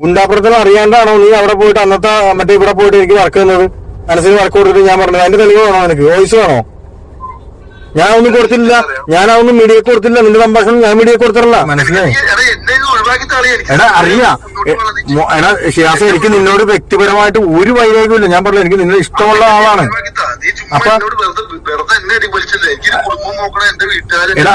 ഗുണ്ടാപ്രവർത്തനം അറിയാണ്ടാണോ നീ അവിടെ പോയിട്ട് അന്നത്തെ മറ്റേ ഇവിടെ പോയിട്ട് എനിക്ക് വർക്ക് തന്നത്? മനസ്സിന് വർക്ക് കൊടുത്തിട്ട് ഞാൻ പറഞ്ഞത്. അതിന്റെ തെളിവ് വേണോ എനിക്ക് വോയിസ് വേണോ? ഞാൻ ഒന്നും കൊടുത്തില്ല ഞാൻ അതൊന്നും മീഡിയ കൊടുത്തില്ല നിന്റെ സംഭാഷണം ഞാൻ മീഡിയ കൊടുത്തിട്ടില്ല. മനസ്സിലായി? എടാ, അറിയാം. എനിക്ക് നിന്നോട് വ്യക്തിപരമായിട്ട് ഒരു വൈരാഗ്യമില്ല ഞാൻ പറഞ്ഞു എനിക്ക് നിന്നെ ഇഷ്ടമുള്ള ആളാണ്. അപ്പൊ- എടാ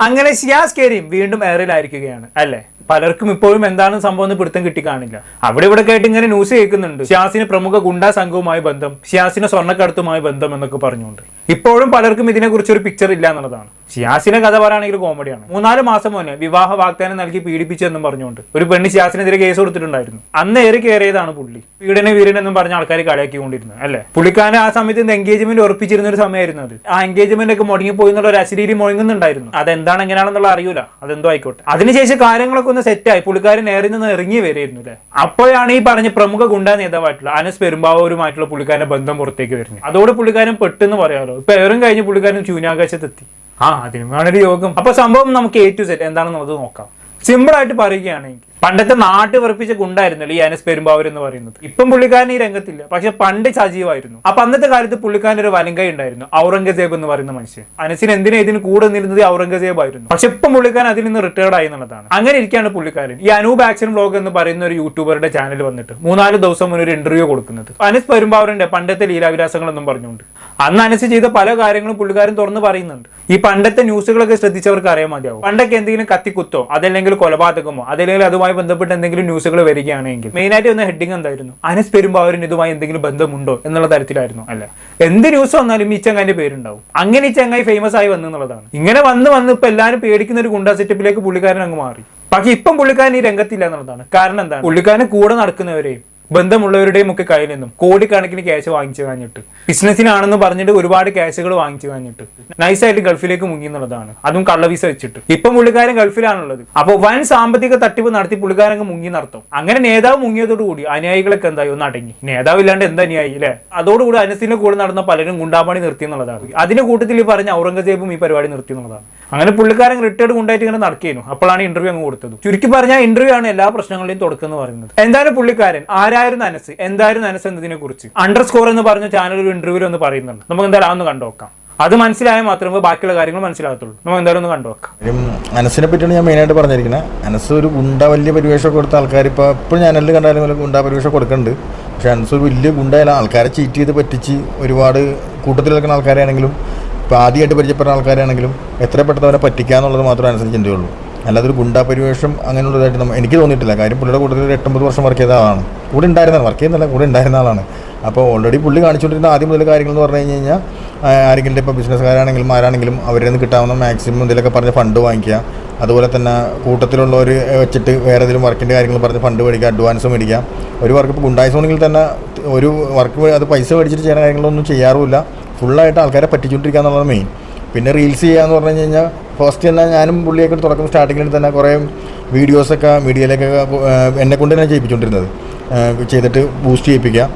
അങ്ങനെ ഷിയാസ് കരീം വീണ്ടും എയറിലായിരിക്കുകയാണ് അല്ലേ? പലർക്കും ഇപ്പോഴും എന്താണ് സംഭവം എന്ന് പിടുത്തം കിട്ടി കാണില്ല അവിടെ ഇവിടെ കേട്ട് ഇങ്ങനെ ന്യൂസ് കേൾക്കുന്നുണ്ട്. ഷിയാസിന് പ്രമുഖ ഗുണ്ടാ സംഘവുമായി ബന്ധം ഷിയാസിന് സ്വർണക്കടത്തുമായി ബന്ധം എന്നൊക്കെ പറഞ്ഞുകൊണ്ട്. ഇപ്പോഴും പലർക്കും ഇതിനെക്കുറിച്ച് ഒരു പിക്ചർ ഇല്ല എന്നുള്ളതാണ്. ഷിയാസിനെ കഥ പറയുകയാണെങ്കിൽ കോമഡിയാണ് മൂന്നാൽ മാസം മുന്നേ വിവാഹ വാഗ്ദാനം നൽകി പീഡിപ്പിച്ചെന്നും പറഞ്ഞുകൊണ്ട് ഒരു പെണ്ണ് ഷിയാസിനെതിരെ കേസ് കൊടുത്തിട്ടുണ്ടായിരുന്നു. അന്ന് ഏറി കയറിയതാണ് പുള്ളി. പീഡന വീരൻ എന്നും പറഞ്ഞ ആൾക്കാർ കളിയാക്കിക്കൊണ്ടിരുന്നത് അല്ലേ? പുള്ളിക്കാരൻ ആ സമയത്ത് എൻഗേജ്മെന്റ് ഉറപ്പിച്ചിരുന്ന ഒരു സമയമായിരുന്നു അത്. ആ എൻഗേജ്മെന്റ് ഒക്കെ മുടങ്ങിപ്പോയി എന്നുള്ള ഒരു അശരീരി മുഴങ്ങുന്നുണ്ടായിരുന്നു. അതെന്താണ് എങ്ങനെയാണെന്നുള്ള അറിയൂല. അതെന്തോ ആയിക്കോട്ടെ. അതിനുശേഷം കാര്യങ്ങളൊക്കെ ഒന്ന് സെറ്റായി പുള്ളിക്കാരൻ ഏറി നിന്ന് ഇറങ്ങി വരികയായിരുന്നു അല്ലേ അപ്പോഴാണ് ഈ പറഞ്ഞ പ്രമുഖ ഗുണ്ടാ നേതാവായിട്ടുള്ള അനസ് പെരുമ്പാവൂരുമായിട്ടുള്ള പുള്ളിക്കാരന്റെ ബന്ധം പുറത്തേക്ക് വരുന്നത്. അതോടെ പുള്ളിക്കാരൻ പെട്ടെന്ന് പറയാലോ ഇപ്പൊ ഏറും കഴിഞ്ഞ് പുള്ളിക്കാരൻ ശൂന്യാകാശത്തെത്തി. ആ അതിനുമാണ് യോഗം. അപ്പൊ സംഭവം നമുക്ക് എ ടു സെറ്റ് എന്താണെന്ന് നമുക്ക് നോക്കാം. സിമ്പിൾ ആയിട്ട് പറയുകയാണെങ്കിൽ പണ്ടത്തെ നാട്ട് വെറുപ്പിച്ച ഗുണ്ടായിരുന്നല്ലോ ഈ അനസ് പെരുമ്പാവൂർ എന്ന് പറയുന്നത്. ഇപ്പം പുള്ളിക്കാരൻ ഈ രംഗത്തില്ല. പക്ഷെ പണ്ട് സജീവായിരുന്നു. അപ്പൊ അന്നത്തെ കാലത്ത് പുള്ളിക്കാരൻ ഒരു വലങ്കൈ ഉണ്ടായിരുന്നു. ഔറംഗസേബ് എന്ന് പറയുന്ന മനുഷ്യൻ. അനസിന് എന്തിനാ ഇതിന് കൂടെ നിന്നിരുന്നത്? ഔറംഗസേബ് ആയിരുന്നു. പക്ഷെ ഇപ്പം പുള്ളിക്കാരൻ അതിൽ നിന്ന് റിട്ടയർഡ് ആയി എന്നുള്ളതാണ്. അങ്ങനെ ഇരിക്കുകയാണ് പുള്ളിക്കാരൻ. ഈ അനൂപ് ആക്ഷൻ വ്ലോഗ് എന്ന് പറയുന്ന ഒരു യൂട്യൂബറുടെ ചാനൽ വന്നിട്ട് മൂന്നാൽ ദിവസം മുന്നേ ഒരു ഇന്റർവ്യൂ കൊടുക്കുന്നത്. അനസ് പെരുമ്പാവൂരിന്റെ പണ്ടത്തെ ലീലാവിലാസങ്ങളൊന്നും പറഞ്ഞുകൊണ്ട്. അന്ന് അനസ് ചെയ്ത പല കാര്യങ്ങളും പുള്ളിക്കാരൻ തുറന്ന് പറയുന്നുണ്ട്. ഈ പണ്ടത്തെ ന്യൂസുകളൊക്കെ ശ്രദ്ധിച്ചവർക്ക് അറിയാൻ മതിയാവും. പണ്ടൊക്കെ എന്തെങ്കിലും കത്തിക്കുത്തോ അതല്ലെങ്കിൽ കൊലപാതകമോ അതല്ലെങ്കിൽ അതുമായി ബന്ധപ്പെട്ട് എന്തെങ്കിലും ന്യൂസുകൾ വരികയാണെങ്കിൽ മെയിനായിട്ട് വന്ന ഹെഡിങ് എന്തായിരുന്നു? അനസ് പെരുമ്പാവൂരിന് ഇതുമായി എന്തെങ്കിലും ബന്ധമുണ്ടോ എന്നുള്ള തരത്തിലായിരുന്നു അല്ല? എന്ത് ന്യൂസ് വന്നാലും ഈ ചങ്ങാന്റെ പേരുണ്ടാവും. അങ്ങനെ ഈ ചങ്ങായി ഫേമസ് ആയി വന്നു എന്നുള്ളതാണ്. ഇങ്ങനെ വന്ന് വന്ന് ഇപ്പൊ എല്ലാവരും പേടിക്കുന്ന ഒരു ഗുണ്ടാ സെറ്റപ്പിലേക്ക് പുള്ളിക്കാരൻ അങ്ങ് മാറി. പക്ഷെ ഇപ്പം പുള്ളിക്കാരൻ ഈ രംഗത്തില്ല എന്നുള്ളതാണ്. കാരണം എന്താണ്? പുള്ളിക്കാരൻ കൂടെ നടക്കുന്നവരെയും ബന്ധമുള്ളവരുടെയും ഒക്കെ കയ്യിൽ നിന്നും കോടിക്കണക്കിന് ക്യാഷ് വാങ്ങിച്ചു കഴിഞ്ഞിട്ട്. ബിസിനസ്സിനാണെന്ന് പറഞ്ഞിട്ട് ഒരുപാട് ക്യാഷുകൾ വാങ്ങിച്ചു കഴിഞ്ഞിട്ട്. നൈസായിട്ട് ഗൾഫിലേക്ക് മുങ്ങി എന്നുള്ളതാണ്. അതും കള്ള വിസ വെച്ചിട്ട്. ഇപ്പം പുള്ളിക്കാരൻ ഗൾഫിലാണുള്ളത്. അപ്പോൾ വൻ സാമ്പത്തിക തട്ടിപ്പ് നടത്തി പുള്ളിക്കാരൻ അങ്ങ് മുങ്ങി നടത്തും അങ്ങനെ നേതാവ് മുങ്ങിയതോടുകൂടി അനുയായികളൊക്കെ എന്തായി? ഒന്ന് അടങ്ങി. നേതാവ് ഇല്ലാണ്ട് എന്ത് അനുയായി അല്ലേ? അതോടുകൂടി അനസിന്റെ കൂടെ നടന്ന പലരും ഗുണ്ടാപണി നിർത്തി എന്നുള്ളതാണ്. അതിന്റെ കൂട്ടത്തിൽ പറഞ്ഞ ഔറംഗസേബും ഈ പരിപാടി നിർത്തി എന്നുള്ളതാണ്. അങ്ങനെ പുള്ളിക്കാരൻ റിട്ടയർഡ് കൊണ്ടായിട്ട് ഇങ്ങനെ നടക്കിയിരുന്നു അപ്പോഴാണ് ഇന്റർവ്യൂ അങ്ങ് കൊടുത്തത്. ചുരുക്കി പറഞ്ഞാൽ ഇന്റർവ്യൂ ആണ് എല്ലാ പ്രശ്നങ്ങളെയും തുടക്കം പറയുന്നത്. എന്തായാലും പുള്ളിക്കാരൻ? ആരായിരുന്നു അനസ്? എന്തായിരുന്നു അനസ് എന്നതിനെ കുറിച്ച് അണ്ടർ സ്കോർ എന്ന് പറഞ്ഞ ചാനൽ ഒരു ഇന്റർവ്യൂ ഒന്ന് പറയുന്നുണ്ട്. നമുക്ക് എന്തായാലും അതൊന്ന് കണ്ടുനോക്കാം അത് മനസ്സിലായാൽ മാത്രമേ ബാക്കിയുള്ള കാര്യങ്ങൾ മനസ്സിലാകത്തുള്ളൂ. നമുക്ക് എന്തായാലും ഒന്ന് കണ്ടുനോക്കാം കാര്യം അനസിനെ പറ്റിയാണ് ഞാൻ മെയിനായിട്ട് പറഞ്ഞിരിക്കുന്നത് അനസ് ഒരു ഗുണ്ട വലിയ പരിവേഷം കൊടുത്ത ആൾക്കാർ ഇപ്പോൾ ഇപ്പോൾ ചാനലിൽ കണ്ടാലും പോലെ ഗുണ്ട പരിവേഷം കൊടുക്കുന്നുണ്ട് പക്ഷേ അനസ് ഒരു വലിയ ഗുണ്ടയല്ല ആൾക്കാരെ ചീറ്റ് ചെയ്ത് പറ്റിച്ച് ഒരുപാട് കൂട്ടത്തിൽ നിൽക്കുന്ന ആൾക്കാരാണെങ്കിലും ഇപ്പോൾ ആദ്യമായിട്ട് പരിചയപ്പെടുന്ന ആൾക്കാരാണെങ്കിലും എത്ര പെട്ടെന്ന് അവരെ പറ്റിക്കുക എന്നുള്ളത് മാത്രമേ ചിന്തയുള്ളൂ. അല്ലാതെ ഒരു ഗുണ്ടാ പരിവേഷം അങ്ങനെയുള്ളതായിട്ട് നമ്മൾ എനിക്ക് തോന്നിയിട്ടില്ല. കാര്യം പുള്ളിയുടെ കൂട്ടത്തിൽ ഒരു എട്ടൊമ്പത് വർഷം വർക്ക് ചെയ്ത ആളാണ്. കൂടെ ഉണ്ടായിരുന്നതാണ്. വർക്ക് ചെയ്യുന്നില്ല കൂടെ ഉണ്ടായിരുന്ന ആളാണ്. അപ്പോൾ ഓൾറെഡി പുള്ളി കാണിച്ചുകൊണ്ടിരുന്ന ആദ്യം മുതൽ കാര്യങ്ങൾ എന്ന് പറഞ്ഞു കഴിഞ്ഞ് കഴിഞ്ഞാൽ ആരെങ്കിലും ഇപ്പോൾ ബിസിനസ്സുകാരാണെങ്കിലും ആരാണെങ്കിലും അവരിൽ നിന്ന് കിട്ടാവുന്ന മാക്സിമം ഇതിലൊക്കെ പറഞ്ഞ് ഫണ്ട് വാങ്ങിക്കുക. അതുപോലെ തന്നെ കൂട്ടത്തിലുള്ളവർ വെച്ചിട്ട് വേറെ ഏതെങ്കിലും വർക്കിന്റെ കാര്യങ്ങൾ പറഞ്ഞ് ഫണ്ട് മേടിക്കുക അഡ്വാൻസ് മേടിക്കുക. ഒരു വർക്ക് ഇപ്പോൾ ഗുണ്ടായിസോണെങ്കിൽ തന്നെ ഒരു വർക്ക് അത് പൈസ മേടിച്ചിട്ട് ചെയ്യുന്ന കാര്യങ്ങളൊന്നും ചെയ്യാറുമില്ല. ഫുള്ളായിട്ട് ആൾക്കാരെ പറ്റിച്ചുകൊണ്ടിരിക്കുക മെയിൻ പിന്നെ റീൽസ് ചെയ്യാന്ന് പറഞ്ഞു കഴിഞ്ഞാൽ ഫസ്റ്റ് തന്നെ ഞാനും പുള്ളിയൊക്കെ തുടക്കം സ്റ്റാർട്ടിങ്ങിൽ തന്നെ കുറേ വീഡിയോസൊക്കെ മീഡിയയിലേക്കൊക്കെ എന്നെ കൊണ്ട് തന്നെ ചെയ്യിപ്പിച്ചുകൊണ്ടിരുന്നത് ചെയ്തിട്ട് ബൂസ്റ്റ് ചെയ്യിപ്പിക്കുക.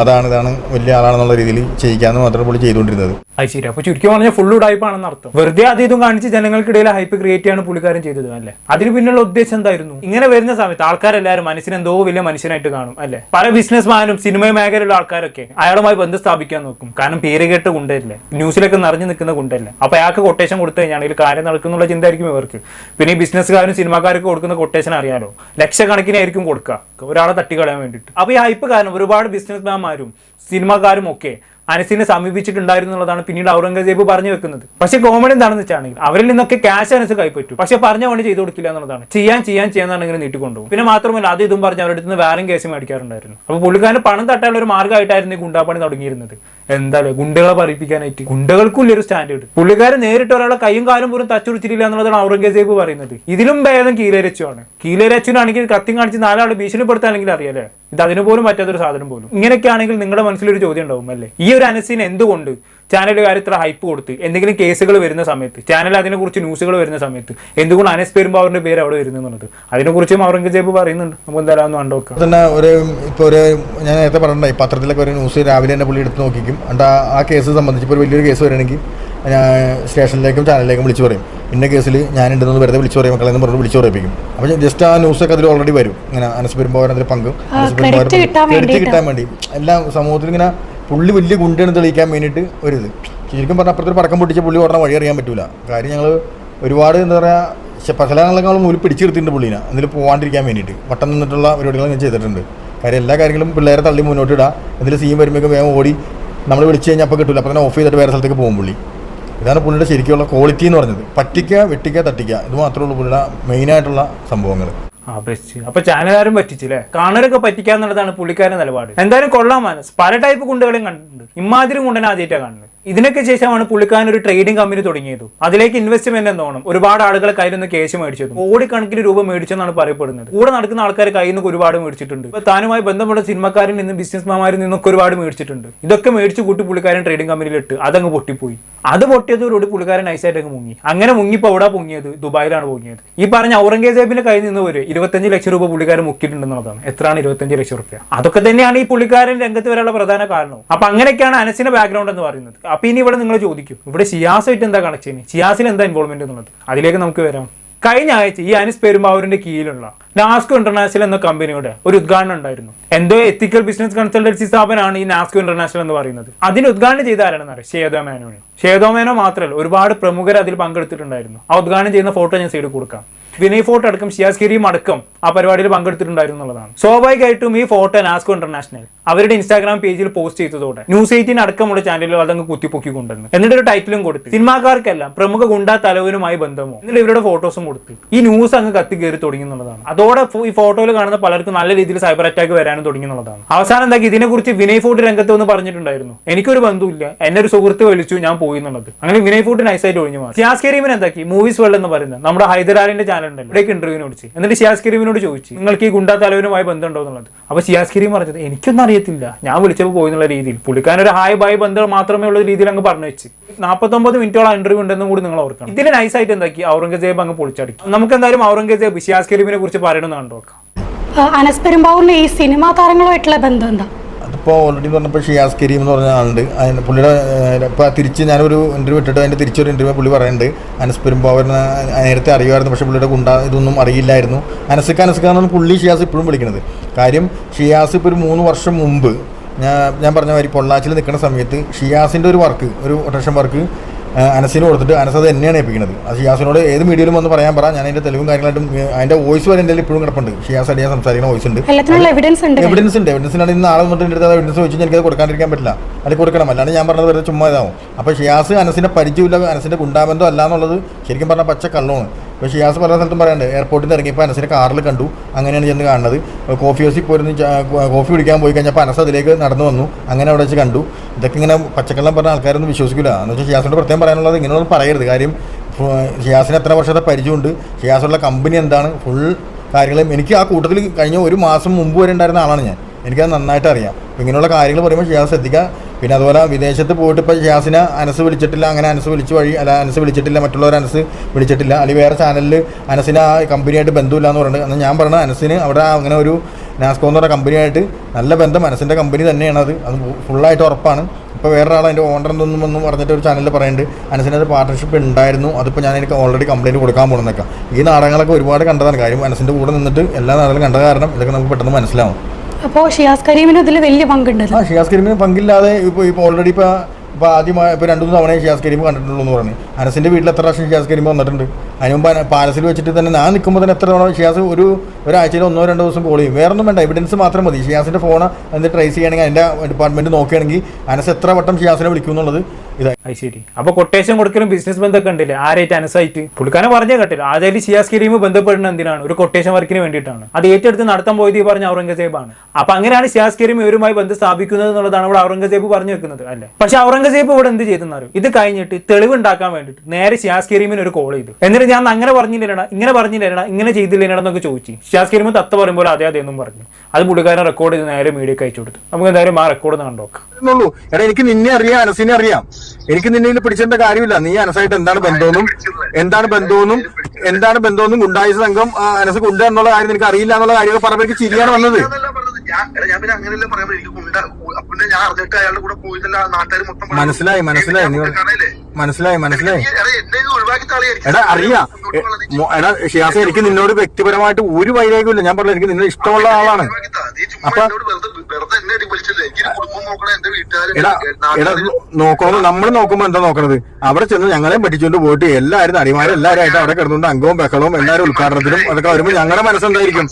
അതാണ് ഇതാണ് വലിയ ആളാണെന്നുള്ള രീതിയിൽ ചെയ്യിക്കാന്ന് മാത്രമേ പുള്ളി ചെയ്തുകൊണ്ടിരുന്നത്. അത് ശരി അപ്പൊ ചുരുക്കി പറഞ്ഞാൽ ഫുൾ ഉടായ്പാണെന്ന് അർത്ഥം. വെറുതെ അത് ഇതും കാണിച്ച് ജനങ്ങൾക്കിടയിൽ ഹൈപ്പ് ക്രിയേറ്റ് ചെയ്യാണ് പുള്ളിക്കാരൻ ചെയ്തത് അല്ലേ? അതിന് പിന്നുള്ള ഉദ്ദേശം എന്തായിരുന്നു? ഇങ്ങനെ വരുന്ന സമയത്ത് ആൾക്കാരെല്ലാവരും മനസ്സിന് എന്തോ വലിയ മനുഷ്യനായിട്ട് കാണും അല്ലേ? പല ബിസിനസ്മാനും സിനിമ മേഖലയിലുള്ള ആൾക്കാരൊക്കെ അയാളുമായി ബന്ധം സ്ഥാപിക്കാൻ നോക്കും. കാരണം പേര് കേട്ട് കൊണ്ടല്ലേ ന്യൂസിലൊക്കെ നിറഞ്ഞു നിൽക്കുന്ന കൊണ്ടല്ലേ അപ്പൊ അയാൾക്ക് കൊട്ടേഷൻ കൊടുത്തു കഴിഞ്ഞാൽ കാര്യം നടക്കുന്നുള്ള ചിന്ത ആയിരിക്കും ഇവർക്ക്. പിന്നെ ഈ ബിസിനസ്സുകാരും സിനിമാക്കാർക്ക് കൊടുക്കുന്ന കൊട്ടേഷൻ അറിയാലോ? ലക്ഷക്കണക്കിനായിരിക്കും കൊടുക്കുക. ഒരാളെ തട്ടിക്കളയാൻ വേണ്ടിയിട്ട്. അപ്പൊ ഈ ഹൈപ്പ് കാരണം ഒരുപാട് ബിസിനസ്മാന്മാരും സിനിമാക്കാരും ഒക്കെ അനസിനെ സമീപിച്ചിട്ടുണ്ടായിരുന്നു എന്നുള്ളതാണ് പിന്നീട് ഔറംഗസേബ് പറഞ്ഞു വെക്കുന്നത്. പക്ഷേ കോമഡി എന്താണെന്ന് വെച്ചാണെങ്കിൽ അവരിൽ നിന്നൊക്കെ ക്യാഷ് അനസ് കൈപ്പറ്റും. പക്ഷെ പറഞ്ഞ പണി ചെയ്തു കൊടുക്കില്ല എന്നുള്ളതാണ്. ചെയ്യാൻ ചെയ്യാൻ ചെയ്യാന്നാണ് ഇങ്ങനെ നീട്ടിക്കൊണ്ടുപോകും. പിന്നെ മാത്രമല്ല അത് ഇതും പറഞ്ഞ് അവരുടെ അടുത്ത് നിന്ന് വേറെ കേസ് മേടിക്കാറുണ്ടായിരുന്നു. അപ്പോൾ പുള്ളിക്കാരന് പണം തട്ടാനുള്ള ഒരു മാർഗമായിട്ടായിരുന്നു ഈ ഗുണ്ടാപ്പണി തുടങ്ങിയിരുന്നത്. എന്തായാലും ഗുണ്ടകളെ പറയിപ്പിക്കാനായിട്ട് ഗുണ്ടകൾക്കും ഒരു സ്റ്റാൻഡേർഡ് പുള്ളിക്കാരൻ നേരിട്ട് ഒരാളെ കൈയും കാലും പോലും തച്ചുടിച്ചിട്ടില്ല എന്നുള്ളതാണ് ഔറംഗസേബ് പറയുന്നത്. ഇതിലും ഭേദം കീലരച്ചുമാണ് കീലരച്ചിനാണെങ്കിൽ കത്തി കാണിച്ച് നാലാൾ ഭീഷണിപ്പെടുത്താണെങ്കിൽ അറിയാലേ? ഇത് അതിനു പോലും പറ്റാത്തൊരു സാധനം പോലും. ഇങ്ങനെയൊക്കെ ആണെങ്കിൽ നിങ്ങളുടെ മനസ്സിലൊരു ചോദ്യം ഉണ്ടാവും അല്ലേ? ഈ ഒരു അനസിന് എന്തുകൊണ്ട് ചാനലുകാർ ഇത്ര ഹൈപ്പ് കൊടുത്ത് എന്തെങ്കിലും കേസുകൾ വരുന്ന സമയത്ത് ചാനൽ അതിനെക്കുറിച്ച് ന്യൂസുകൾ വരുന്ന സമയത്ത് എന്തുകൊണ്ട് അനസ് പെരുമ്പാവറിന്റെ പേര് അവിടെ വരുന്നു എന്നുള്ളത്? അതിനെക്കുറിച്ചും ഔറംഗസേബ് പറയുന്നുണ്ട്. നമുക്ക് എന്തായാലും ഒന്ന് കണ്ടുനോക്കാം അപ്പോൾ തന്നെ ഒരു ഇപ്പോൾ ഒരു ഞാൻ നേരത്തെ പറഞ്ഞിട്ടുണ്ടായി പത്രത്തിലൊക്കെ ഒരു ന്യൂസ് രാവിലെ തന്നെ പുള്ളി എടുത്ത് നോക്കിക്കും. എന്നിട്ട് ആ- കേസ് സംബന്ധിച്ച് ഇപ്പോൾ ഒരു വലിയൊരു കേസ് വരികയാണെങ്കിൽ സ്റ്റേഷനിലേക്കും ചാനലിലേക്കും വിളിച്ചു പറയും. ഇന്ന കേസിൽ ഞാൻ ഞാനുണ്ടെന്ന് വെറുതെ വിളിച്ചു പറയും മക്കളെ എന്ന് പറഞ്ഞ് വിളിച്ചു പറയിപ്പിക്കും. അപ്പോൾ ജസ്റ്റ് ആ ന്യൂസൊക്കെ അതിൽ ഓൾറെഡി വരും. ഇങ്ങനെ അനസ് അതിൽ പങ്കും അനസ് credit വേണ്ടിയിട്ട്. കിട്ടാൻ വേണ്ടി. എല്ലാം സമൂഹത്തിൽ ഇങ്ങനെ പുള്ളി വലിയ ഗുണ്ടെന്ന് തെളിയിക്കാൻ വേണ്ടിയിട്ട് ഒരിത്. ശരിക്കും പറഞ്ഞാൽ അപ്പുറത്തൊരു പടക്കം പൊട്ടിച്ച പുള്ളി ഓടണ വഴി അറിയാൻ പറ്റില്ല കാര്യം ഞങ്ങൾ ഒരുപാട് എന്താ പറയുക പല നമ്മൾ മുന്നിൽ പിടിച്ചെടുത്തിട്ടുണ്ട് പുള്ളിനെ അതിൽ പോകാണ്ടിരിക്കാൻ വേണ്ടിയിട്ട്. വട്ടം നിന്നിട്ടുള്ള പരിപാടികൾ ഞാൻ ചെയ്തിട്ടുണ്ട്. കാര്യം എല്ലാ കാര്യങ്ങളും പിള്ളേരെ തള്ളി മുന്നോട്ട് ഇടുക ഇതിൽ സീൻ വരുമ്പോഴേക്കും വേഗം ഓടി നമ്മൾ വിളിച്ച് കഴിഞ്ഞാൽ അപ്പോൾ കിട്ടില്ല അപ്പോൾ തന്നെ ഓഫ് ചെയ്തിട്ട് വേറെ സ്ഥലത്തേക്ക് പോകും പുള്ളി. ഇതാണ് പുള്ളിയുടെ ശരിക്കുള്ള ക്വാളിറ്റി എന്ന് പറഞ്ഞത്. പറ്റിക്കുക വെട്ടിക്കുക തട്ടിക്കുക. ഇത് മാത്രമേ ഉള്ളൂ പുള്ളിയുടെ മെയിനായിട്ടുള്ള സംഭവങ്ങൾ അപ്പൊ ചാനലുകാരും പറ്റിച്ചില്ലേ കാണാനൊക്കെ പറ്റിക്കാന്നുള്ളതാണ് പുള്ളിക്കാരൻ നിലപാട്. എന്തായാലും കൊള്ളാം മനസ്സ് പല ടൈപ്പ് കുണ്ടുകളും കണ്ടിട്ടുണ്ട്. ഇമാതിരി കുണ്ടനാദ്യമായിട്ടാണ് കാണുന്നത് ഇതിനൊക്കെ ശേഷമാണ് പുള്ളിക്കാരൻ ഒരു ട്രേഡിംഗ് കമ്പനി തുടങ്ങിയത്. അതിലേക്ക് ഇൻവെസ്റ്റ്മെന്റ് എന്നോണം ഒരുപാട് ആളുകളെ കയ്യിൽ നിന്ന് കേസ് മേടിച്ചത് കോടിക്കണക്കിന് രൂപ മേടിച്ചെന്നാണ് പറയപ്പെടുന്നത്. കൂടെ നടക്കുന്ന ആൾക്കാർ കയ്യിൽ നിന്ന് ഒരുപാട് മേടിച്ചിട്ടുണ്ട്. ഇപ്പൊ താനുമായി ബന്ധപ്പെട്ട സിനിമക്കാരിൽ നിന്നും ബിസിനസ്മാരിൽ നിന്നൊക്കെ ഒരുപാട് മേടിച്ചിട്ടുണ്ട്. ഇതൊക്കെ മേടിച്ച് കൂട്ടി പുള്ളിക്കാരൻ ട്രേഡിംഗ് കമ്പനിയിലിട്ട് അതങ്ങ് പൊട്ടിപ്പോയി. അത് പൊട്ടിയതോടുകൂടി പുള്ളിക്കാരൻ നൈസായിട്ട് അങ്ങ് മുങ്ങി. അങ്ങനെ മുങ്ങിപ്പോ അവിടെ പൊങ്ങിയത്? ദുബായിലാണ് പൊങ്ങിയത്. ഈ പറഞ്ഞ ഔറംഗസേബിന്റെ കയ്യിൽ നിന്ന് ഒരു ഇരുപത്തഞ്ച് ലക്ഷം രൂപ പുള്ളിക്കാരൻ മുക്കിയിട്ടുണ്ടെന്നുള്ളതാണ്. എത്രയാണ് ഇരുപത്തഞ്ച് ലക്ഷം രൂപ അതൊക്കെ തന്നെയാണ് ഈ പുള്ളിക്കാരൻ രംഗത്ത് വരാനുള്ള പ്രധാന കാരണം. അപ്പൊ അങ്ങനെയൊക്കെയാണ് അനസിന്റെ ബാക്ക്ഗ്രൗണ്ട് എന്ന് പറയുന്നത്. അപ്പൊ ഇനി ഇവിടെ നിങ്ങൾ ചോദിക്കും. ഇവിടെ ഷിയാസായിട്ട് എന്താ കണക്ട് ചെയ്യുന്നത് ഷിയാസിൽ എന്താ ഇൻവോൾവ്മെന്റ് എന്നുള്ളത്? അതിലേക്ക് നമുക്ക് വരാം. കഴിഞ്ഞ ആഴ്ച ഈ അനിസ് പെരുമ്പാവൂരിന്റെ കീഴിലുള്ള നാസ്കോ ഇന്റർനാഷണൽ എന്ന കമ്പനിയുടെ ഒരു ഉദ്ഘാടനം ഉണ്ടായിരുന്നു. എന്തോ എത്തിക്കൽ ബിസിനസ് കൺസൾട്ടൻസി സ്ഥാപനമാണ് ഈ നാസ്കോ ഇന്റർനാഷണൽ എന്ന് പറയുന്നത്. അതിന് ഉദ്ഘാടനം ചെയ്ത ആരാണെന്ന് അറിയാം? ഷേദോ മേനോ ഷേദോ മേനോ മാത്രമല്ല ഒരുപാട് പ്രമുഖർ അതിൽ പങ്കെടുത്തിട്ടുണ്ടായിരുന്നു. ആ ഉദ്ഘാടനം ചെയ്യുന്ന ഫോട്ടോ ഞാൻ സൈഡിൽ കൊടുക്കാം. വിനയ് ഫോട്ടോ അടക്കം ഷിയാസ് കിരിയും അടക്കം ആ പരിപാടിയിൽ പങ്കെടുത്തിട്ടുണ്ടായിരുന്നു എന്നുള്ളതാണ്. സ്വാഭാവികമായിട്ടും ഈ ഫോട്ടോ നാസ്കോ ഇന്റർനാഷണൽ അവരുടെ ഇൻസ്റ്റാഗ്രാം പേജിൽ പോസ്റ്റ് ചെയ്തതോടെ ന്യൂസ് എയ്റ്റീൻ അടക്കമുള്ള ചാനലുകൾ അതങ്ങ് കുത്തിപ്പൊക്കി കൊണ്ടുവന്നു. എന്നിട്ട് ഒരു ടൈറ്റിലും കൊടുത്തു. സിനിമാക്കാർക്കെല്ലാം പ്രമുഖ ഗുണ്ടാ തലവനുമായി ബന്ധമോ? എന്നിട്ട് ഇവരുടെ ഫോട്ടോസും കൊടുത്തു. ഈ ന്യൂസ് അങ്ങ് കത്തി കയറി തുടങ്ങി എന്നുള്ളതാണ്. അതോടെ ഈ ഫോട്ടോയിൽ കാണുന്ന പലർക്കും നല്ല രീതിയിൽ സൈബർ അറ്റാക്ക് വരാനും തുടങ്ങി എന്നുള്ളതാണ്. അവസാനം എന്താക്കി ഇതിനെക്കുറിച്ച് വിനയ് ഫോർട്ട് രംഗത്ത് വന്ന് പറഞ്ഞിട്ടുണ്ടായിരുന്നു. എനിക്കൊരു ബന്ധുവില്ല. എന്നെ ഒരു സുഹൃത്ത് വിളിച്ചു ഞാൻ പോയി എന്നുള്ളത്. അങ്ങനെ വിനയ് ഫോർട്ട് നൈസായിട്ട് ഒഴിഞ്ഞു മാറി. ഷിയാസ് കരീമിന് എന്താക്കി? മൂവീസ് വേൾഡ് എന്ന് പറയുന്നത് നമ്മുടെ ഹൈദരാലിന്റെ ചാനൽ ഉണ്ടല്ലോ. ഇവിടേക്ക് ഇന്റർവ്യൂവിന് വിളിച്ച്. എന്നിട്ട് ഷിയാസ് കരീമിനോട് ചോദിച്ചു നിങ്ങൾക്ക് ഈ ഗുണ്ടാ തലവനുമായി ബന്ധമുണ്ടോ? എന്നുള്ളത്. അപ്പൊ സിയാസ്കിരി കരീം പറഞ്ഞത് എനിക്കൊന്നും അറിയത്തില്ല. ഞാൻ വിളിച്ചപ്പോൾ പോയി എന്നുള്ള രീതിയിൽ. പുള്ളിക്കാരൻ ഒരു ഹായ് ബായ് ബന്ധം മാത്രമേ ഉള്ള രീതിയിൽ അങ്ങ് പറഞ്ഞു വെച്ച് നാൽപ്പത്തൊമ്പത് മിനിറ്റോളം ഇന്റർവ്യൂ ഉണ്ടെന്നും കൂടി നിങ്ങൾ ഓർക്കണം. ഇതിന് നൈസായിട്ട് എന്താക്കി? ഔറംഗസേബ് അങ്ങ് പൊളിച്ചടിക്കും. നമുക്ക് എന്തായാലും ഔറംഗസേബ് ഷിയാസ് കരീമിനെ കുറിച്ച് പറയണമെന്ന് കണ്ടു നോക്കാം. അനസ് ഈ സിനിമാ താരങ്ങളുമായിട്ടുള്ള ബന്ധം എന്താ? അതിപ്പോൾ ഓൾറെഡി പറഞ്ഞപ്പോൾ ഷിയാസ് കരീം എന്ന് പറഞ്ഞ ആളുണ്ട്. അതിന് പുള്ളിയുടെ ഇപ്പോൾ തിരിച്ച് ഞാനൊരു ഇന്റർവ്യൂ ഇട്ടിട്ട് അതിന്റെ തിരിച്ചൊരു ഇന്റർവ്യൂ പുള്ളി പറയുന്നുണ്ട്. അനസ് പെരുമ്പാവൂരിനെ നേരത്തെ അറിയുമായിരുന്നു പക്ഷേ പുള്ളിയുടെ ഗുണ്ട ഇതൊന്നും അറിയില്ലായിരുന്നു. അനസ്ക്ക് അനസ്ക്കാണെന്ന് പുള്ളി ഷിയാസ് ഇപ്പോഴും വിളിക്കുന്നത് കാര്യം ഷിയാസ് ഇപ്പോൾ ഒരു മൂന്ന് വർഷം മുമ്പ് ഞാൻ ഞാൻ പറഞ്ഞ മാതിരി പൊള്ളാച്ചിൽ നിൽക്കുന്ന സമയത്ത് ഷിയാസിന്റെ ഒരു വർക്ക് ഒരു റൊട്ടേഷൻ വർക്ക് അനസിന് കൊടുത്തിട്ട് അനസ് അത് തന്നെയാണ് ഏൽപ്പിക്കുന്നത്. അത് ഷിയാസിനോട് ഏത് മീഡിയയിലും വന്ന് പറയാൻ പറ. ഞാൻ അതിന്റെ തെളിവും കാര്യങ്ങളായിട്ടും അതിന്റെ വോയിസ് വരെ എന്റെ ഇപ്പോഴും കിടപ്പുണ്ട്. ഷിയാസ് അടിയാൻ സംസാരിക്കുന്ന വോയിസ് ഉണ്ട്. എവിഡൻസ് ഉണ്ട്. എവിഡൻസ് ഉണ്ട്. ഇന്ന് ആളെ വന്നിട്ട് എന്റെ അടുത്ത് എവിഡൻസ് ചോദിച്ചാൽ എനിക്കത് കൊടുക്കാണ്ടിരിക്കാൻ പറ്റില്ല. അത് കൊടുക്കണം. അല്ലാണ്ട് ഞാൻ പറഞ്ഞത് വെറുതെ ചുമ്മാ ഇതാവും. അപ്പോൾ ഷിയാസ് അനസിനെ പരിചയമില്ല. അനസിന്റെ ഗുണ്ടാബന്ധം അല്ല എന്നുള്ളത് ശരിക്കും പറഞ്ഞാൽ പച്ച കള്ളമാണ് ഇപ്പോൾ ഷിയാസ് പല സ്ഥലത്തും പറയാനുണ്ട് എയർപോർട്ടിൽ നിന്ന് ഇറങ്ങിയപ്പോൾ അനസിനെ കാറിൽ കണ്ടു. അങ്ങനെയാണ് ചെന്ന് കാണുന്നത്. കോഫി ഹൗസിൽ പോയിരുന്നു കോഫി കുടിക്കാൻ പോയി കഴിഞ്ഞപ്പോൾ അനസ് അതിലേക്ക് നടന്നു വന്നു. അങ്ങനെ അവിടെ വെച്ച് കണ്ടു. ഇതൊക്കെ ഇങ്ങനെ പച്ചക്കള്ളം പറഞ്ഞ ആൾക്കാരൊന്നും വിശ്വസിക്കില്ല എന്ന് വെച്ചാൽ ഷിയാസിനോട് പ്രത്യേകം പറയാനുള്ളത് ഇങ്ങനെയൊന്നും പറയരുത്. കാര്യം ഷിയാസിന് എത്ര വർഷത്തെ പരിചയമുണ്ട്. ഷിയാസുള്ള കമ്പനി എന്താണ്? ഫുൾ കാര്യങ്ങളും എനിക്ക് ആ കൂട്ടത്തിൽ കഴിഞ്ഞ ഒരു മാസം മുമ്പ് വരെ ഉണ്ടായിരുന്ന ആളാണ് ഞാൻ. എനിക്കത് നന്നായിട്ട് അറിയാം. ഇങ്ങനെയുള്ള കാര്യങ്ങൾ പറയുമ്പോൾ ഷിയാസ് ശ്രദ്ധിക്കുക. പിന്നെ അതുപോലെ വിദേശത്ത് പോയിട്ട് ഇപ്പോൾ ഷിയാസിനെ അനസ് വിളിച്ചിട്ടില്ല അങ്ങനെ അനസ് വിളിച്ച് വഴി അല്ല അനസ് വിളിച്ചിട്ടില്ല മറ്റുള്ളവർ അനസ് വിളിച്ചിട്ടില്ല. അല്ലെങ്കിൽ വേറെ ചാനലിൽ അനസിന് ആ കമ്പനിയായിട്ട് ബന്ധമില്ല എന്ന് പറയുന്നത് എന്നാൽ ഞാൻ പറഞ്ഞ അനസിന് അവിടെ അങ്ങനെ ഒരു നാസ്കോ എന്ന് പറഞ്ഞ കമ്പനിയായിട്ട് നല്ല ബന്ധം അനസിന്റെ കമ്പനി തന്നെയാണ് അത്. അത് ഫുള്ളായിട്ട് ഉറപ്പാണ്. ഇപ്പോൾ വേറൊരാൾ അതിന്റെ ഓണർ എന്തൊന്നും ഒന്നും പറഞ്ഞിട്ട് ഒരു ചാനലിൽ പറയുന്നുണ്ട് അനസിനത് പാർട്ട്ണർഷിപ്പ് ഉണ്ടായിരുന്നു. അതിപ്പോൾ ഞാൻ എനിക്ക് ഓൾറെഡി കംപ്ലയിന്റ് കൊടുക്കാൻ പോകുന്നതൊക്കെ ഈ നാടകങ്ങളൊക്കെ ഒരുപാട് കണ്ടതാണ്. കാര്യം അനസിന്റെ കൂടെ നിന്നിട്ട് എല്ലാ നാടകങ്ങളും കണ്ട കാരണം ഇതൊക്കെ നമുക്ക് പെട്ടെന്ന് മനസ്സിലാവും. അപ്പോൾ ഷിയാസ് കരീമിന് ഇതിൽ വലിയ പങ്കുണ്ട് ആ ഷിയാസ് കരീമിന് പങ്കില്ലാതെ ഇപ്പോൾ ഇപ്പോൾ ഓൾറെഡി ഇപ്പോൾ ഇപ്പോൾ ആദ്യമായി രണ്ട് മൂന്ന് തവണ ഷിയാസ് കരീം കണ്ടിട്ടുള്ളൂ എന്ന് പറഞ്ഞു. അനസിന്റെ വീട്ടിൽ എത്ര പ്രാവശ്യം ഷിയാസ് കരീം വന്നിട്ടുണ്ട്? അതിന് മുമ്പ് പാലസിൽ വെച്ചിട്ട് തന്നെ ഞാൻ നിൽക്കുമ്പോൾ തന്നെ എത്ര തവണ ഷിയാസ് ഒരു ഒരാഴ്ചയിൽ ഒന്നോ രണ്ടോ ദിവസം കോൾ ചെയ്യും. വേറൊന്നും വേണ്ട എവിഡൻസ് മാത്രം മതി. ഷിയാസിന്റെ ഫോൺ എന്നിട്ട് ട്രേസ് ചെയ്യണമെങ്കിൽ അതിന്റെ ഡിപ്പാർട്ട്മെന്റ് നോക്കുകയാണെങ്കിൽ അനസ് എത്ര വട്ടം ഷിയാസിനെ വിളിക്കും എന്നുള്ളത് ഇതായി ശരി അപ്പോൾ കൊട്ടേഷൻ കൊടുക്കലും ബിസിനസ് ബന്ധം ഉണ്ടല്ലേ? ആരായിട്ട് അനസായിട്ട് പുള്ളിക്കാരൻ പറഞ്ഞേ കേട്ടില്ല. ആദ്യമായിട്ട് ഷിയാസ് കിരീമ് ബന്ധപ്പെടുന്ന എന്തിനാണ്? ഒരു കൊട്ടേഷൻ വർക്കിന് വേണ്ടിയിട്ടാണ്. അത് ഏറ്റെടുത്ത് നടത്താൻ പോയത് ഈ പറഞ്ഞ ഔറംഗസേബാണ് അപ്പോൾ അങ്ങനെയാണ് ഷിയാസ് കരീം ഇവരുമായി ബന്ധം സ്ഥാപിക്കുന്നത് എന്നുള്ളതാണ് ഇവിടെ ഔറംഗസേബ് പറഞ്ഞു വെക്കുന്നത് അല്ലേ? പക്ഷെ ഔറംഗസേബ് ഇവിടെ എന്ത് ചെയ്തെന്നാലും ഇത് കഴിഞ്ഞിട്ട് തെളിവ് ഉണ്ടാക്കാൻ വേണ്ടിയിട്ട് നേരെ ഷിയാസ് കരീമിന് ഒരു കോൾ ചെയ്തു. എന്നിട്ട് ഞാൻ അങ്ങനെ പറഞ്ഞില്ലേടാ ഇങ്ങനെ പറഞ്ഞില്ലേടാ ഇങ്ങനെ ചെയ്തില്ലേടാ എന്നൊക്കെ ചോദിച്ചു. ഷിയാസ് കരിമ തത്ത പറയുമ്പോൾ അതെ അതെ എന്നും പറഞ്ഞു. അത് പുള്ളിക്കാരൻ റെക്കോർഡ് ചെയ്ത് നേരെ മീഡിയക്ക് അയച്ചു കൊടുത്തു. നമുക്ക് എന്തായാലും ആ റെക്കോർഡ് കണ്ടോക്കാം എടാ എനിക്ക് നിന്നെ അറിയാം അനസിനെ അറിയാം. എനിക്ക് നിന്നെ പിടിച്ചേണ്ട കാര്യമില്ല. നീ അനസായിട്ട് എന്താണ് ബന്ധമെന്നും എന്താണ് ബന്ധമെന്നും എന്താണ് ബന്ധമെന്നും ഉണ്ടായ സംഘം അനസ് ഗുണ്ട എന്നുള്ള കാര്യം നിനക്ക് അറിയില്ല എന്നുള്ള കാര്യമൊക്കെ പറഞ്ഞപ്പോൾ എനിക്ക് ചിരിയാണ് വന്നത്. ഞാൻ പിന്നെ അങ്ങനെയല്ലേ പറയാൻ. എനിക്ക് ഗുണ്ട പിന്നെ ഞാൻ അറിഞ്ഞിട്ട് അയാളുടെ കൂടെ പോയിട്ടല്ല നാട്ടുകാർ മൊത്തം മനസ്സിലായി, മനസ്സിലായി. മനസ്സിലായി മനസ്സിലായി. എടാ, അറിയാ. എടാ ഷിയാസ് എനിക്ക് നിന്നോട് വ്യക്തിപരമായിട്ട് ഒരു വൈരാഗ്യമില്ല ഞാൻ പറഞ്ഞു എനിക്ക് നിന്നെ ഇഷ്ടമുള്ള ആളാണ്. അപ്പൊ- എടാ എടാ നോക്കണം? നമ്മൾ നോക്കുമ്പോ എന്താ നോക്കണത്? അവിടെ ചെന്ന് ഞങ്ങളെയും പറ്റിച്ചുകൊണ്ട് പോയിട്ട് എല്ലാവരും നടിമാരും എല്ലാവരും ആയിട്ട് അവിടെ കിടന്നുകൊണ്ട് അംഗവും ബഹളവും എല്ലാവരും ഉദ്ഘാടനത്തിലും അതൊക്കെ വരുമ്പോ ഞങ്ങളുടെ മനസ്സെന്തായിരിക്കും?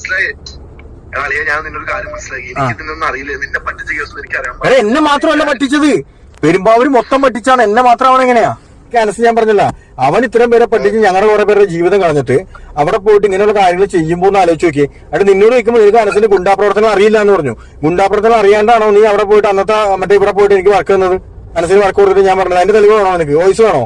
ഞാൻ നിന്നൊരു കാര്യം മനസ്സിലായി എനിക്ക് ഇതിനൊന്നും അറിയില്ല. നിന്നെ പറ്റിച്ച കേസ് എനിക്ക് അറിയാൻ എന്നെ മാത്രമല്ല പറ്റിച്ചത്. പെരുമ്പാവൂര് മൊത്തം പറ്റിച്ചാണ്. എന്നെ മാത്രം മാത്രമാണ് എങ്ങനെയാ? ക്യാൻസർ ഞാൻ പറഞ്ഞില്ല. അവൻ ഇത്രയും പേരെ പറ്റിച്ച് ഞങ്ങളുടെ കുറെ പേരുടെ ജീവിതം കളഞ്ഞിട്ട് അവിടെ പോയിട്ട് ഇങ്ങനെയുള്ള കാര്യങ്ങൾ ചെയ്യുമ്പോൾ ഒന്ന് ആലോചിച്ച് നോക്കി അവിടെ നിന്നോട് ചോദിക്കുമ്പോൾ എനിക്ക് അനസിന്റെ ഗുണ്ടാപ്രവർത്തനം അറിയില്ല എന്ന് പറഞ്ഞു. ഗുണ്ടാപ്രവർത്തനം അറിയാണ്ടാണോ നീ അവിടെ പോയിട്ട് അന്നത്തെ മറ്റേ ഇവിടെ പോയിട്ട് എനിക്ക് വർക്ക് തന്നത്? അനസിന് വർക്ക് കൊടുത്തിട്ട് ഞാൻ പറഞ്ഞത്. അതിന്റെ തെളിവ് വേണോ നിനക്ക്? വോയിസ് വേണോ?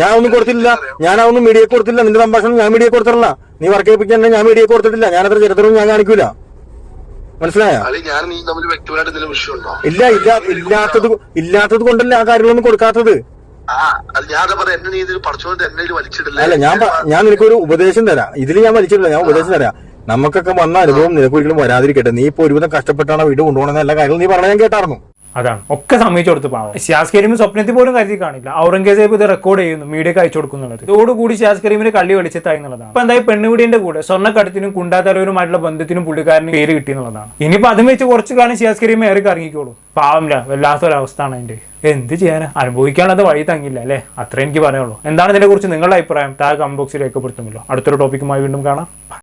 ഞാൻ ഒന്നും കൊടുത്തില്ല ഞാൻ അതൊന്നും മീഡിയ കൊടുത്തില്ല നിന്റെ സംഭാഷണം ഞാൻ മീഡിയ കൊടുത്തിട്ടില്ല. നീ വർക്ക് ചെയ്യിപ്പിക്കാൻ ഞാൻ മീഡിയ കൊടുത്തിട്ടില്ല. ഞാൻ അത്ര ചരിത്രവും ഞാൻ കാണിക്കൂല മനസ്സിലായോ ഇല്ല ഇല്ല ഇല്ലാത്തത് ഇല്ലാത്തത് കൊണ്ടല്ല ആ കാര്യങ്ങളൊന്നും കൊടുക്കാത്തത്. അല്ല ഞാൻ ഞാൻ നിനക്കൊരു ഉപദേശം തരാം. ഇതിൽ ഞാൻ വലിച്ചിട്ടില്ല. ഞാൻ ഉപദേശം തരാം. നമുക്കൊക്കെ വന്ന അനുഭവം നിനക്കൊരിക്കലും വരാതിരിക്കട്ടെ. നീ ഇപ്പൊ ഒരുവിധം കഷ്ടപ്പെട്ടാണ് വീട് കൊണ്ടുപോകണമെന്ന എല്ലാ കാര്യങ്ങളും നീ പറഞ്ഞ ഞാൻ കേട്ടായിരുന്നു അതാണ്. ഒക്കെ സമ്മതിച്ചു കൊടുത്ത് പാവം. ഷിയാസ് കരീം സ്വപ്നത്തിൽ പോലും കരുതി കാണില്ല. ഔറംഗസേബ് ഇത് റെക്കോർഡ് ചെയ്യുന്നു മീഡിയക്ക് അയച്ചു കൊടുക്കുന്നുള്ളത്. ഇതോടുകൂടി ഷിയാസ് കരീമിന് കള്ളി വെളിച്ചത്തായി എന്നുള്ളതാണ്. അപ്പൊ എന്തായാലും പെണ്ണുപിടിന്റെ കൂടെ സ്വർണക്കടത്തിനും കുണ്ടാത്തലവരുമായിട്ടുള്ള ബന്ധത്തിനും പുള്ളിക്കാരന് പേര് കിട്ടി എന്നുള്ളതാണ്. ഇനിയിപ്പോ അതും വെച്ച് കുറച്ച് കാലം ഷിയാസ് കരീം ഏറെ ഇറങ്ങിക്കോളൂ പാവമില്ല വല്ലാത്തൊരവസ്ഥയാണ് അതിന്റെ. എന്ത് ചെയ്യാനാ? അനുഭവിക്കാനുള്ളത് വഴി തങ്ങില്ല അല്ലേ? അത്രേ എനിക്ക് പറയുള്ളൂ എന്താണ് ഇതിനെ കുറിച്ച് നിങ്ങളുടെ അഭിപ്രായം? താഴെ കമന്റ് ബോക്സിൽ രേഖപ്പെടുത്തുമല്ലോ അടുത്തൊരു ടോപ്പിക്കുമായി വീണ്ടും കാണാം.